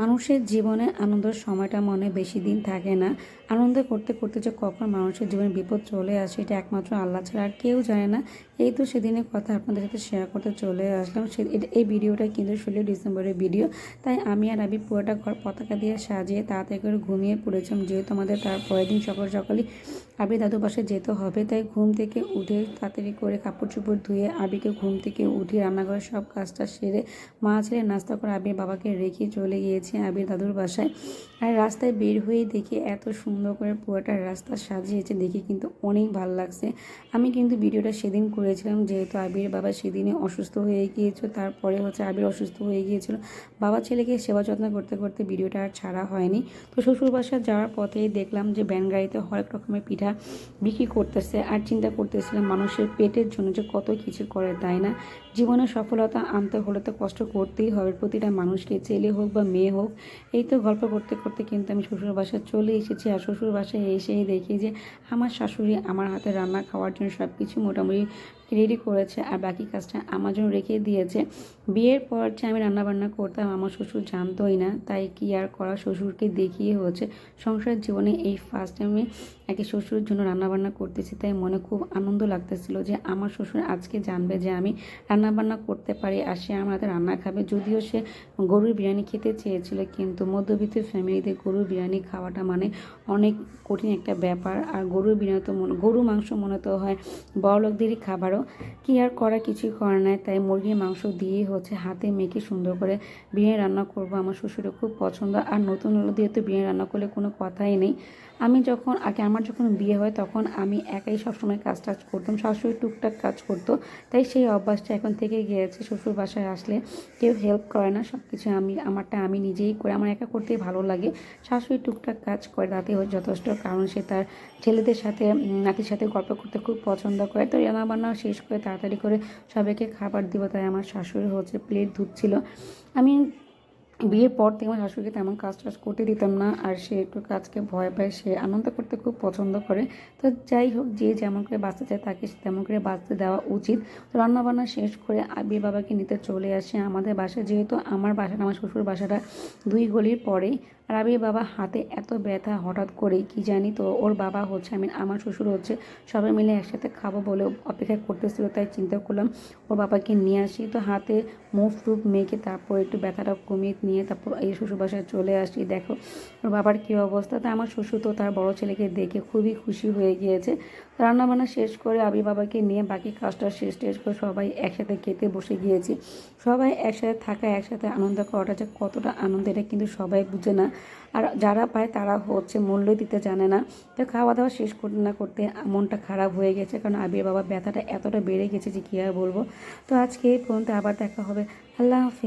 মানুষের জীবনে আনন্দের সময়টা মনে বেশি দিন থাকে না। আনন্দ করতে করতে যে কখন মানুষের জীবনে বিপদ চলে আসে, এটা একমাত্র আল্লাহ ছাড়া আর কেউ জানে না। এই তো সেদিনের কথা আপনাদের সাথে শেয়ার করতে চলে আসলাম। সে এই ভিডিওটা কিন্তু ষোলোই ডিসেম্বরের ভিডিও। তাই আমি আর আবি পুরোটা ঘর পতাকা দিয়ে সাজিয়ে তাড়াতাড়ি করে ঘুমিয়ে পড়েছিলাম। যেহেতু আমাদের তার পরের দিন সকাল সকালই আবি দাদু বাসায় যেতে হবে, তাই ঘুম থেকে উঠে তাড়াতাড়ি করে কাপড় চোপড় ধুয়ে আবিকে ঘুম থেকে উঠে রান্নাঘরের সব কাজটা সেরে মা ছেলে নাস্তা করে আবির বাবাকে রেখে চলে গিয়েছে। আবির দাদুর বাসায়। আর রাস্তায় বের হয়ে দেখে এত সুন্দর করে পুরোটা রাস্তা সাজিয়েছে, দেখে কিন্তু অনেক ভালো লাগছে। আমি কিন্তু ভিডিওটা সেদিন করেছিলাম, যেহেতু আবির বাবা সেদিনে অসুস্থ হয়ে গিয়েছিল, তারপরে হচ্ছে আবির অসুস্থ হয়ে গিয়েছিল। বাবা ছেলেকে সেবা যত্ন করতে করতে ভিডিওটা আর ছাড়া হয়নি। তো শ্বশুর বাসা যাওয়ার পথেই দেখলাম যে ব্যান গাড়িতে হরেক রকমের পিঠা বিক্রি করতেছে। আর চিন্তা করতেছিলাম মানুষের পেটের জন্য যে কত কিছু করে, তাই না? জীবনে সফলতা আনতে হলে তো কষ্ট করতেই হবে। প্রতিটা মানুষকে, ছেলে হোক বা মেয়ে হোক এই তো গল্প করতে করতে কিন্তু আমি শ্বশুর বাসায় চলে এসেছি আর শ্বশুর বাসায় এসেই দেখি যে আমার শাশুড়ি আমার হাতে রান্না খাওয়ার জন্য সব কিছু মোটামুটি রেডি করেছে আর বাকি কাজটা আমার জন্য রেখে দিয়েছে। বিয়ের পর যে আমি রান্নাবান্না করতাম, আমার শ্বশুর জানতোই না, তাই কি আর করা শ্বশুরকে দেখিয়ে হচ্ছে। সংসার জীবনে এই ফার্স্ট আমি একে শ্বশুরের জন্য রান্নাবান্না করতেছি, তাই মনে খুব আনন্দ লাগতেছিল যে আমার শ্বশুর আজকে জানবে যে আমি রান্নাবান্না করতে পারি আর সে আমার হাতে রান্না খাবে। যদিও সে গরুর বিরিয়ানি খেতে চেয়েছিল, কিন্তু মধ্যবিত্ত ফ্যামিলিতে গরুর বিরিয়ানি খাওয়াটা মানে অনেক কঠিন একটা ব্যাপার। আর গরুর বিরিয়ানি তো মনে গরু মাংস মনে তো হয় বড় লোকদেরই খাবারও। কি আর করা কিছুই করার নাই, তাই মুরগির মাংস দিয়ে হচ্ছে হাতে মেখে সুন্দর করে বিরিয়ানি রান্না করব আমার শ্বশুরের খুব পছন্দ। আর নতুন হলো দিয়ে তো বিরিয়ানি রান্না করলে কোনো কথাই নেই। আমি যখন, আগে আমার যখন বিয়ে হয় তখন আমি একাই সবসময় কাজ টাজ করতাম। শাশুড়ি টুকটাক কাজ করতো। তাই সেই অভ্যাসটা এখন থেকে গিয়েছে। শ্বশুর বাসায় আসলে কেউ হেল্প করে না। সব কিছু আমি, আমারটা আমি নিজেই করে, আমার একা করতেই ভালো লাগে। শাশুড়ি টুকটাক কাজ করে তাতে যথেষ্ট কারণ সে তার ছেলেদের সাথে, নাতির সাথে গল্প করতে খুব পছন্দ করে। তো রান্না বান্না শেষ করে তাড়াতাড়ি করে সবাইকে খাবার দিব। তাই আমার শাশুড়ি হচ্ছে প্লেট ধুচ্ছিল। আমি বিয়ের পর থেকে আমার শাশুড়িকে তেমন কাজ টাজ করতে দিতাম না, আর সে একটু কাজকে ভয় পায়, সে আনন্দ করতে খুব পছন্দ করে। তো যাই হোক, যে যেমন করে বাঁচতে চায় তাকে তেমন করে বাঁচতে দেওয়া উচিত। তো রান্নাবান্না শেষ করে আবির বাবাকে নিতে চলে আসে আমাদের বাসা যেহেতু আমার বাসাটা, আমার শ্বশুর বাসাটা দুই গলির পরেই। আর আবির বাবা হাতে এত ব্যথা হঠাৎ করেই, কি জানি তো, ওর বাবা হচ্ছে আমি আমার শ্বশুর হচ্ছে, সবাই মিলে একসাথে খাব বলে অপেক্ষা করতেছিল, তাই চিন্তা করলাম ওর বাবাকে নিয়ে আসি। তো হাতে মুভ টুপ মেখে তারপর একটু ব্যথাটা কমিয়ে নিয়ে তারপর এই শ্বশুর বাসায় চলে আসি। দেখো, ওর বাবার কী অবস্থা? তা আমার শ্বশুর তো তার বড় ছেলেকে দেখে খুবই খুশি হয়ে গিয়েছে। রান্নাবান্না শেষ করে আবি বাবাকে নিয়ে বাকি কাজটা শেষ টেষ করে সবাই একসাথে খেতে বসে গিয়েছি। সবাই একসাথে থাকা, একসাথে আনন্দ করাটা যে কতটা আনন্দ, এটা কিন্তু সবাই বুঝে না। আর যারা পায় তারা হচ্ছে মূল্য দিতে জানে না। তো খাওয়া দাওয়া শেষ করতে না করতে মনটা খারাপ হয়ে গেছে, কারণ আবির বাবার ব্যথাটা এতটা বেড়ে গেছে যে কী আর বলব। তো আজকে এই পর্যন্ত আবার দেখা হবে। আল্লাহ হাফিজ।